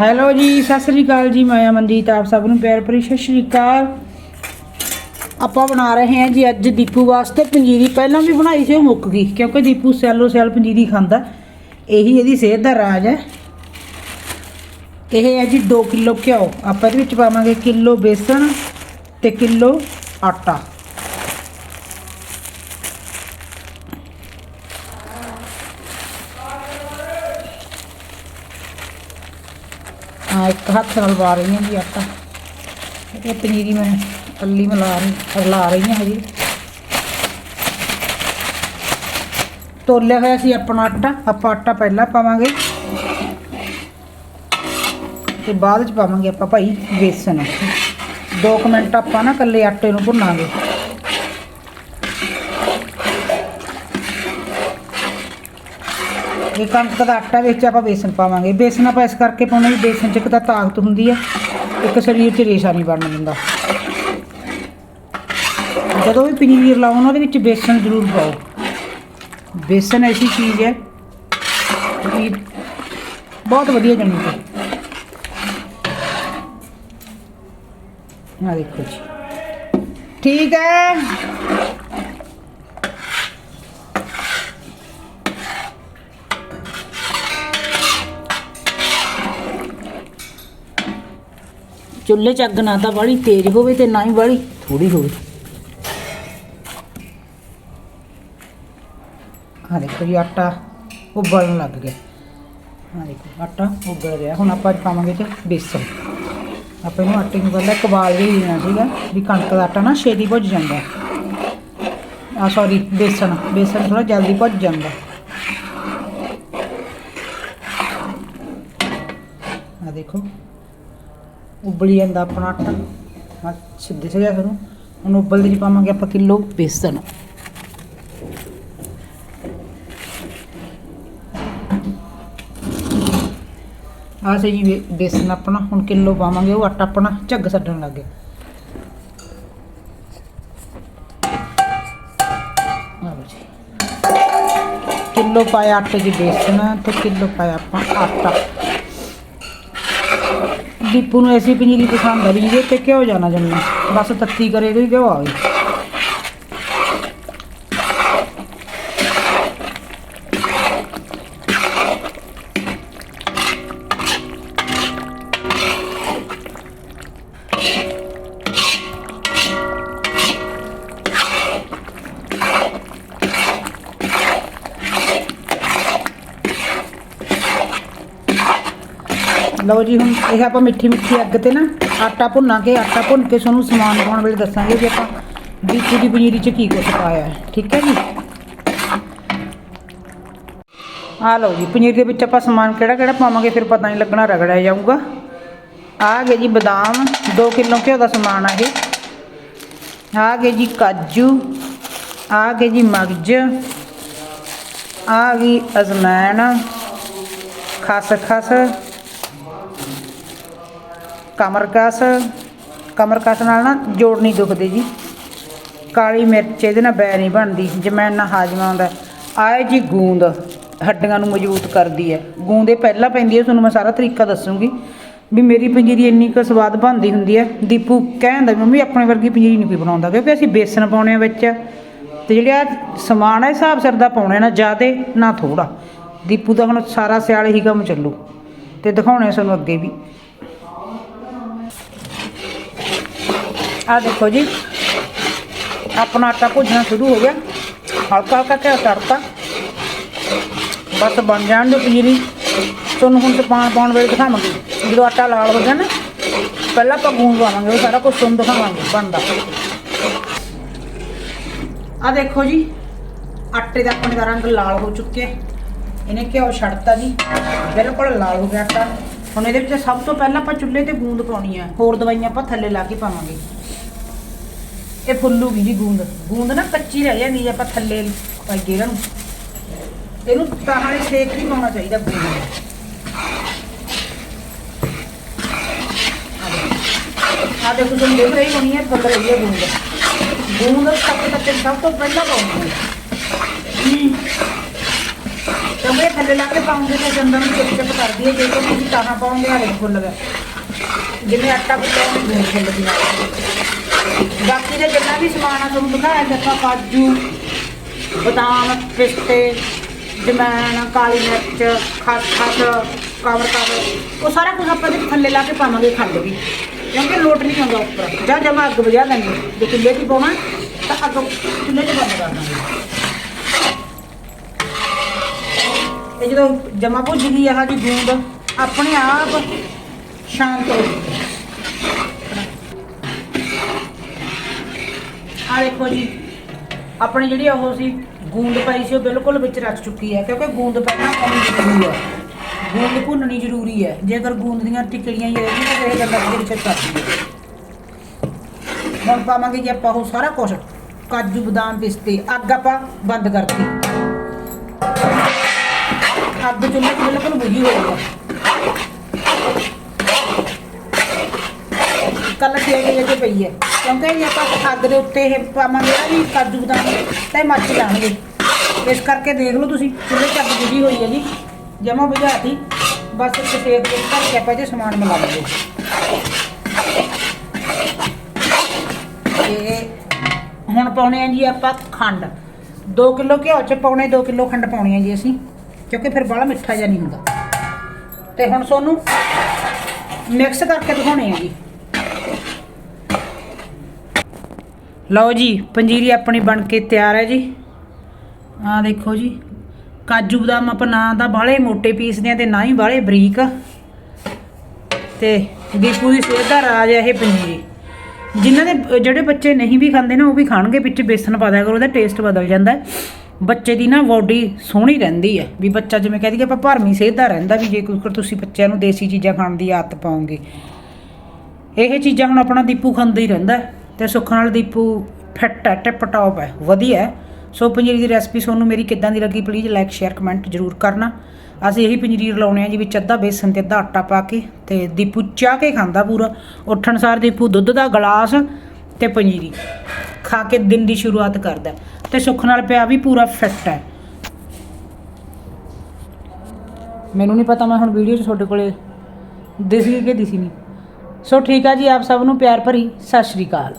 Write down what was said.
Hello ਜੀ, ਸਤਿ ਸ੍ਰੀ ਅਕਾਲ ਜੀ, ਮੈਂ ਅਮਨਜੀਤ ਆਪ ਸਭ ਨੂੰ ਪਿਆਰ ਭਰੀ ਸਤਿ ਸ੍ਰੀ ਅਕਾਲ। ਆਪਾਂ ਬਣਾ ਰਹੇ ਹਾਂ ਜੀ ਅੱਜ ਦੀਪੂ ਵਾਸਤੇ ਪੰਜੀਰੀ। ਪਹਿਲਾਂ ਵੀ ਬਣਾਈ ਸੀ, ਉਹ ਮੁੱਕ ਗਈ, ਕਿਉਂਕਿ ਦੀਪੂ ਸੈਲੋ ਸੈਲ ਪੰਜੀਰੀ ਖਾਂਦਾ। ਇਹੀ ਇਹਦੀ ਸਿਹਤ ਦਾ ਰਾਜ ਹੈ। ਇਹ ਹੈ ਜੀ 2 ਕਿਲੋ ਘਿਓ। ਆਪਾਂ ਇਹਦੇ ਵਿੱਚ ਪਾਵਾਂਗੇ ਕਿਲੋ ਬੇਸਣ ਤੇ ਕਿਲੋ ਆਟਾ। ਆ ਇੱਕ ਹੱਥ ਨਾਲ ਵਾ ਰਹੀ ਹਾਂ ਜੀ ਆਟਾ। ਇਹ ਪਨੀਰੀ ਮੈਂ ਕੱਲੀ ਮਿਲਾ ਰਹੀ, ਰਲਾ ਰਹੀ ਹਾਂ ਹਜੇ। ਤੋਲਿਆ ਹੋਇਆ ਸੀ ਆਪਣਾ ਆਟਾ, ਆਪਾਂ ਆਟਾ ਪਹਿਲਾਂ ਪਾਵਾਂਗੇ। ਤੇ ਬਾਅਦ ਚ ਪਾਵਾਂਗੇ ਆਪਾਂ ਭਾਈ ਬੇਸਣ 2 ਮਿੰਟ ਆਪਾਂ ਨਾ ਕੱਲੇ ਆਟੇ ਨੂੰ ਭੁੰਨਾਂਗੇ। ਇਹ ਕਣਕ ਦਾ ਆਟਾ ਵਿੱਚ ਆਪਾਂ ਬੇਸਨ ਪਾਵਾਂਗੇ। ਬੇਸਨ ਆਪਾਂ ਇਸ ਕਰਕੇ ਪਾਉਣਾ ਵੀ ਬੇਸਨ 'ਚ ਇੱਕ ਤਾਂ ਤਾਕਤ ਹੁੰਦੀ ਹੈ ਇੱਕ ਸਰੀਰ 'ਚ ਰੇਸ਼ਾ ਨਹੀਂ ਬਣਨ ਦਿੰਦਾ। ਜਦੋਂ ਵੀ ਪਨੀਰ ਲਾਓ ਨਾ ਉਹਦੇ ਵਿੱਚ ਬੇਸਨ ਜ਼ਰੂਰ ਪਾਓ। ਬੇਸਨ ਐਸੀ ਚੀਜ਼ ਹੈ ਕਿ ਬਹੁਤ ਵਧੀਆ ਜਣੀ ਹੈ। ਆ ਦੇਖੋ ਜੀ। ਠੀਕ ਹੈ। ਚੁੱਲ੍ਹੇ 'ਚ ਅੱਗ ਨਾ ਤਾਂ ਬਾਹਲੀ ਤੇਜ਼ ਹੋਵੇ ਤੇ ਨਾ ਹੀ ਬਾਹਲੀ ਥੋੜੀ ਹੋਵੇ। ਆ ਦੇਖੋ ਜੀ ਆਟਾ ਉਬਲਣ ਲੱਗ ਗਿਆ। ਆ ਦੇਖੋ, ਆਟਾ ਉਬਲ ਗਿਆ ਹੁਣ ਆਪਾਂ ਪਾਵਾਂਗੇ ਤੇ ਬੇਸਨ। ਆਪਾਂ ਇਹਨੂੰ ਆਟੇ ਨੂੰ ਪਹਿਲਾਂ ਕਬਾਲ ਜਿਹੀ ਦੇਣਾ ਸੀਗਾ, ਵੀ ਕਣਕ ਦਾ ਆਟਾ ਨਾ ਛੇਤੀ ਭੁੱਜ ਜਾਂਦਾ। ਆ ਸੌਰੀ ਬੇਸਣ ਬੇਸਣ ਥੋੜਾ ਜਲਦੀ ਭੁੱਜ ਜਾਂਦਾ। ਆ ਦੇਖੋ। ਉਬਲੀ ਜਾਂਦਾ ਆਪਣਾ ਆਟਾ। ਆ ਸਿੱਧੇ ਸਿੱਧੇ ਕਰੋ। ਹੁਣ ਉਬਲਦੇ ਚ ਪਾਵਾਂਗੇ ਆਪਾਂ ਕਿਲੋ ਬੇਸਨ ਆ ਸੇ ਜੀ ਬੇ- ਆਪਣਾ, ਹੁਣ ਕਿਲੋ ਪਾਵਾਂਗੇ, ਉਹ ਆਟਾ ਆਪਣਾ ਝੱਗ ਛੱਡਣ ਲੱਗ ਗਿਆ। ਆ ਕਿਲੋ ਪਾਇਆ ਆਟੇ ਦੀ ਬੇਸਨ ਤੇ ਕਿਲੋ ਪਾਇਆ ਆਪਾਂ ਆਟਾ। ਦੀਪੂ ਨੂੰ ਐਸੀ ਪਨੀਰੀ ਪਸੰਦ ਆ ਰਹੀ ਜਿਹਦੇ ਤੇ ਘਿਓ ਜਾਣਾ ਜੰਮਣਾ ਬਸ ਤੱਤੀ ਕਰੇ ਕੋਈ, ਕਿਉਂ ਆਵੇ ਲਓ ਜੀ, ਹੁਣ ਇਹ ਆਪਾਂ ਮਿੱਠੀ ਮਿੱਠੀ ਅੱਗ ਤੇ ਨਾ ਆਟਾ ਭੁੰਨਾਂਗੇ ਆਟਾ ਭੁੰਨ ਕੇ ਤੁਹਾਨੂੰ ਸਮਾਨ ਪਾਉਣ ਵੇਲੇ ਦੱਸਾਂਗੇ ਵੀ ਆਪਾਂ ਬੀਚੂ ਦੀ ਪਨੀਰੀ 'ਚ ਕੀ ਕੁਛ ਪਾਇਆ ਹੈ, ਠੀਕ ਹੈ ਜੀ? ਆ ਲਓ ਜੀ, ਪਨੀਰ ਦੇ ਵਿੱਚ ਆਪਾਂ ਸਮਾਨ ਕਿਹੜਾ ਕਿਹੜਾ ਪਾਵਾਂਗੇ ਫਿਰ ਪਤਾ ਨਹੀਂ ਲੱਗਣਾ, ਰਗੜਿਆ ਜਾਊਗਾ। ਆ ਗਏ ਜੀ ਬਦਾਮ 2 ਕਿਲੋ ਘਿਓ ਦਾ ਸਮਾਨ ਆ ਇਹ। ਆ ਗਏ ਜੀ ਕਾਜੂ, ਆ ਗਏ ਜੀ ਮਗਜ, ਆ ਗਈ ਅਜਮੈਨ ਖਸਖਸ। ਕਮਰਕਸ ਕਮਰਕਸ ਨਾਲ ਨਾ ਜੋੜ ਨਹੀਂ ਦੁਖਦੇ ਜੀ। ਕਾਲੀ ਮਿਰਚ, ਇਹਦੇ ਨਾਲ ਬੈ ਨਹੀਂ ਬਣਦੀ। ਜਮੈਨ ਨਾਲ ਹਾਜ਼ਮਾ ਹੁੰਦਾ ਆਏ ਜੀ ਗੂੰਦ, ਹੱਡੀਆਂ ਨੂੰ ਮਜ਼ਬੂਤ ਕਰਦੀ ਹੈ। ਗੂੰਦ ਇਹ ਪਹਿਲਾਂ ਪੈਂਦੀ ਹੈ, ਤੁਹਾਨੂੰ ਮੈਂ ਸਾਰਾ ਤਰੀਕਾ ਦੱਸੂਗੀ। ਵੀ ਮੇਰੀ ਪੰਜੀਰੀ ਇੰਨੀ ਕੁ ਸਵਾਦ ਬਣਦੀ ਹੁੰਦੀ ਹੈ, ਦੀਪੂ ਕਹਿੰਦਾ ਮੰਮੀ, ਆਪਣੇ ਵਰਗੀ ਪੰਜੀਰੀ ਨਹੀਂ ਕੋਈ ਬਣਾਉਂਦਾ, ਕਿਉਂਕਿ ਅਸੀਂ ਬੇਸਨ ਪਾਉਣੇ ਆ ਵਿੱਚ। ਤੇ ਜਿਹੜਾ ਸਮਾਨ ਹੈ ਹਿਸਾਬ ਸਿਰ ਦਾ ਪਾਉਣੇ ਨਾ ਜ਼ਿਆਦੇ ਨਾ ਥੋੜਾ ਦੀਪੂ ਦਾ ਹੁਣ ਸਾਰਾ ਸਿਆਲ ਹੀ ਕੰਮ ਚੱਲੂ। ਤੇ ਦਿਖਾਉਣੇ ਸਾਨੂੰ ਅੱਗੇ ਵੀ। ਆ ਦੇਖੋ ਜੀ। ਆਪਣਾ ਆਟਾ ਭੁੱਜਣਾ ਸ਼ੁਰੂ ਹੋ ਗਿਆ। ਹਲਕਾ ਹਲਕਾ ਘਿਓ ਤੜਤਾ ਬਸ ਬਣ ਜਾਣ ਦੇ ਪਨੀਰੀ। ਤੁਹਾਨੂੰ ਹੁਣ ਪਾਣ ਪਾਉਣ ਵੇਲੇ ਦਿਖਾਵਾਂਗੇ। ਜਦੋਂ ਆਟਾ ਲਾਲ ਹੋ ਗਿਆ ਨਾ, ਪਹਿਲਾਂ ਆਪਾਂ ਗੂੰਦ ਪਾਵਾਂਗੇ, ਉਹ ਸਾਰਾ ਕੁਝ ਤੁਹਾਨੂੰ ਦਿਖਾਵਾਂਗੇ, ਬਣਦਾ। ਆ ਦੇਖੋ ਜੀ, ਆਟੇ ਦਾ ਆਪਣੇ ਦਾ ਰੰਗ ਲਾਲ ਹੋ ਚੁੱਕਿਆ ਇਹਨੇ ਘਿਓ ਛੱਡਤਾ ਜੀ। ਬਿਲਕੁਲ ਲਾਲ ਹੋ ਗਿਆ ਆਟਾ। ਹੁਣ ਇਹਦੇ ਵਿੱਚ ਸਭ ਤੋਂ ਪਹਿਲਾਂ ਆਪਾਂ ਚੁੱਲ੍ਹੇ ਤੇ ਗੂੰਦ ਪਾਉਣੀ ਹੈ ਹੋਰ ਦਵਾਈਆਂ ਆਪਾਂ ਥੱਲੇ ਲਾ ਕੇ ਪਾਵਾਂਗੇ। ਇਹ ਫੁੱਲੂਗੀ ਜੀ ਗੂੰਦ। ਗੂੰਦ ਨਾ ਕੱਚੀ ਰਹਿ ਜਾਂਦੀ ਹੈ ਆਪਾਂ ਥੱਲੇ ਪਾਈਏ ਇਹਨਾਂ ਨੂੰ। ਇਹਨੂੰ ਤਾਂ ਹਾਲੇ ਸੇਕ ਨਹੀਂ ਪਾਉਣਾ ਚਾਹੀਦਾ ਗੂੰਦ। ਆ ਦੇਖੋ ਤੁਹਾਨੂੰ ਦੇਖ ਰਹੀ ਹੋਣੀ ਹੈ ਫੁੱਲ ਰਹੀ ਹੈ ਗੂੰਦ। ਗੂੰਦ ਸਭ ਤੋਂ ਸਭ ਤੋਂ ਪਹਿਲਾਂ ਪਾਉਣੀ ਹੈ ਥੱਲੇ ਲਾ ਕੇ ਪਾਉਂਦੇ ਤੇ ਜੰਦਾਂ ਨੂੰ ਚਿਪ ਚਿਪ ਕਰਦੀ ਹੈ ਜੇ ਤੁਸੀਂ ਤਾਹਾਂ ਪਾਉਂਗੇ ਹਾਲੇ ਫੁੱਲ ਗਿਆ ਜਿਵੇਂ ਆਟਾ ਪਕਾਉਂਦੇ ਗੂੰਦ ਫੁੱਲਦੀ ਨਾਲ ਬਾਕੀ ਦਾ ਜਿੰਨਾ ਵੀ ਸਮਾਨ ਆ ਤੁਹਾਨੂੰ ਦਿਖਾਇਆ ਜਿੱਦਾਂ ਕਾਜੂ, ਬਦਾਮ, ਪਿਸਤੇ, ਜਮੈਣ, ਕਾਲੀ ਮਿਰਚ ਖਸਖਸ ਕਾਵਰ ਕਾਵਰ ਉਹ ਸਾਰਾ ਕੁਝ ਆਪਾਂ ਦੇ ਥੱਲੇ ਲਾ ਕੇ ਪਾਵਾਂਗੇ ਖੰਡ ਵੀ। ਕਿਉਂਕਿ ਲੋਟ ਨਹੀਂ ਆਉਂਦਾ ਉੱਪਰ। ਜਾਂ ਜਮਾ ਅੱਗ ਬੁਝਾ ਦਾਂਗੇ ਜੇ ਚੁੱਲ੍ਹੇ 'ਚ ਪਾਉਣਾ, ਤਾਂ ਅੱਗ ਚੁੱਲ੍ਹੇ 'ਚ ਬੰਦ ਕਰ ਦਾਂਗੇ। ਤੇ ਜਦੋਂ ਜਮਾ ਭੁੱਜ ਗਈ ਆਹ ਜੀ ਗੂੰਦ ਆਪਣੇ ਆਪ ਸ਼ਾਂਤ ਹੋ ਗਈ। ਆ ਦੇਖੋ ਜੀ, ਆਪਣੀ ਜਿਹੜੀ ਉਹ ਸੀ, ਗੂੰਦ ਪਾਈ ਸੀ, ਉਹ ਬਿਲਕੁਲ ਵਿੱਚ ਰੱਖ ਚੁੱਕੀ ਹੈ, ਕਿਉਂਕਿ ਗੂੰਦ ਪਹਿਲਾਂ ਪਾਉਣੀ ਜ਼ਰੂਰੀ ਹੈ। ਗੂੰਦ ਭੁੰਨਣੀ ਜ਼ਰੂਰੀ ਹੈ। ਜੇਕਰ ਗੂੰਦ ਦੀਆਂ ਟਿਕੜੀਆਂ ਹੀ ਰਹਿਣਗੀਆਂ ਤਾਂ ਇਹ ਗੱਲਾਂ ਦੇ ਵਿੱਚ ਚੱਲਦੀ ਹੁਣ ਪਾਵਾਂਗੇ ਜੀ ਆਪਾਂ ਉਹ ਸਾਰਾ ਕੁਝ ਕਾਜੂ, ਬਦਾਮ, ਪਿਸਤੇ, ਅੱਗ ਆਪਾਂ ਬੰਦ ਕਰਤੀ। ਅੱਗ ਚੁੱਲ੍ਹੇ 'ਚ ਬਿਲਕੁਲ ਬੁਝੀ ਹੋਈ ਹੈ। ਕੱਲ ਕੀ ਗਈ ਜੇ ਪਈ ਹੈ। ਕਿਉਂਕਿ ਜੇ ਆਪਾਂ ਅੱਗ ਦੇ ਉੱਤੇ ਇਹ ਪਾਵਾਂਗੇ ਨਾ ਵੀ ਕਾਜੂ ਬਦਾਮ ਤਾਂ ਇਹ ਮੱਚ ਜਾਣਗੇ। ਇਸ ਕਰਕੇ ਦੇਖ ਲਓ ਤੁਸੀਂ ਚੁੱਲ੍ਹੇ 'ਚ ਅੱਗ ਬੁਝੀ ਹੋਈ ਹੈ ਜੀ। ਜਮਾ ਬੁਝਾਤੀ। ਬਸ ਇੱਕ ਸੇਕ ਦੇ ਧਰ ਕੇ ਆਪਾਂ ਜੇ ਸਮਾਨ ਮਿਲਾ ਲਵਾਂਗੇ ਤੇ ਹੁਣ ਪਾਉਣੇ ਆ ਜੀ ਆਪਾਂ ਖੰਡ। 2 ਕਿਲੋ ਘਿਓ ਚ ਪਾਉਣੇ 2 ਕਿਲੋ ਖੰਡ ਪਾਉਣੀ ਆ ਜੀ ਅਸੀਂ, ਕਿਉਂਕਿ ਫਿਰ ਬੜਾ ਮਿੱਠਾ ਜਿਹਾ ਨਹੀਂ ਹੁੰਦਾ। ਤੇ ਹੁਣ ਤੁਹਾਨੂੰ ਮਿਕਸ ਕਰਕੇ ਦਿਖਾਉਣੇ ਆ ਜੀ। ਲਓ ਜੀ, ਪੰਜੀਰੀ ਆਪਣੀ ਬਣ ਕੇ ਤਿਆਰ ਹੈ ਜੀ। ਆਹ ਦੇਖੋ ਜੀ, ਕਾਜੂ ਬਦਾਮ ਆਪਾਂ ਨਾ ਤਾਂ ਬਾਹਲੇ ਮੋਟੇ ਪੀਸਦੇ ਆ ਤੇ ਨਾ ਹੀ ਬਾਹਲੇ ਬਰੀਕ। ਤੇ ਦੀਪੂ ਦੀ ਸਿਹਤ ਦਾ ਰਾਜ ਹੈ ਇਹ ਪੰਜੀਰੀ। ਜਿਨ੍ਹਾਂ ਦੇ, ਜਿਹੜੇ ਬੱਚੇ ਨਹੀਂ ਵੀ ਖਾਂਦੇ ਨਾ, ਉਹ ਵੀ ਖਾਣਗੇ, ਵਿੱਚ ਬੇਸਨ ਪਾ ਦਿਆ ਕਰੋ, ਉਹਦਾ ਟੇਸਟ ਬਦਲ ਜਾਂਦਾ ਬੱਚੇ ਦੀ ਨਾ ਬਾਡੀ ਸੋਹਣੀ ਰਹਿੰਦੀ ਹੈ। ਵੀ ਬੱਚਾ ਜਿਵੇਂ ਕਹਿ ਦਈਏ, ਆਪਾਂ ਭਰਮੀ ਸਿਹਤ ਦਾ ਰਹਿੰਦਾ ਵੀ ਜੇ ਕੋਈ ਤੁਸੀਂ ਬੱਚਿਆਂ ਨੂੰ ਦੇਸੀ ਚੀਜ਼ਾਂ ਖਾਣ ਦੀ ਆਦਤ ਪਾਉਂਗੇ ਇਹ ਚੀਜ਼ਾਂ ਹੁਣ ਆਪਣਾ ਦੀਪੂ ਖਾਂਦਾ ਹੀ ਰਹਿੰਦਾ ਤੇ ਸੁੱਖ ਨਾਲ ਦੀਪੂ ਫਿੱਟ ਹੈ ਟਿਪ ਟੌਪ ਹੈ, ਵਧੀਆ ਸੋ ਪਨੀਰੀ ਦੀ ਰੈਸਪੀ ਤੁਹਾਨੂੰ ਮੇਰੀ ਕਿੱਦਾਂ ਦੀ ਲੱਗੀ ਪਲੀਜ਼ ਲਾਈਕ ਸ਼ੇਅਰ ਕਮੈਂਟ ਜ਼ਰੂਰ ਕਰਨਾ। ਅਸੀਂ ਇਹੀ ਪਨੀਰੀ ਲਾਉਣੇ ਆ ਜੀ, ਵਿੱਚ ਅੱਧਾ ਬੇਸਨ ਤੇ ਅੱਧਾ ਆਟਾ ਪਾ ਕੇ ਤੇ ਦੀਪੂ ਚਾਹ ਕੇ ਖਾਂਦਾ ਪੂਰਾ। ਉੱਠਣ ਸਾਰ ਦੀਪੂ ਦੁੱਧ ਦਾ ਗਲਾਸ ਤੇ ਪਨੀਰੀ ਖਾ ਕੇ ਦਿਨ ਦੀ ਸ਼ੁਰੂਆਤ ਕਰਦਾ ਹੈ। ਤੇ ਸੁੱਖ ਨਾਲ ਪਿਆ ਵੀ ਪੂਰਾ ਫਿੱਟ ਹੈ। ਮੈਨੂੰ ਨਹੀਂ ਪਤਾ, ਮੈਂ ਹੁਣ ਵੀਡੀਓ 'ਚ ਤੁਹਾਡੇ ਕੋਲੇ ਦਿਸੀ ਕਿ ਦਿਸੀ ਨਹੀਂ। ਸੋ ਠੀਕ ਆ ਜੀ, ਆਪ ਸਭ ਨੂੰ ਪਿਆਰ ਭਰੀ ਸਤਿ ਸ਼੍ਰੀ ਅਕਾਲ।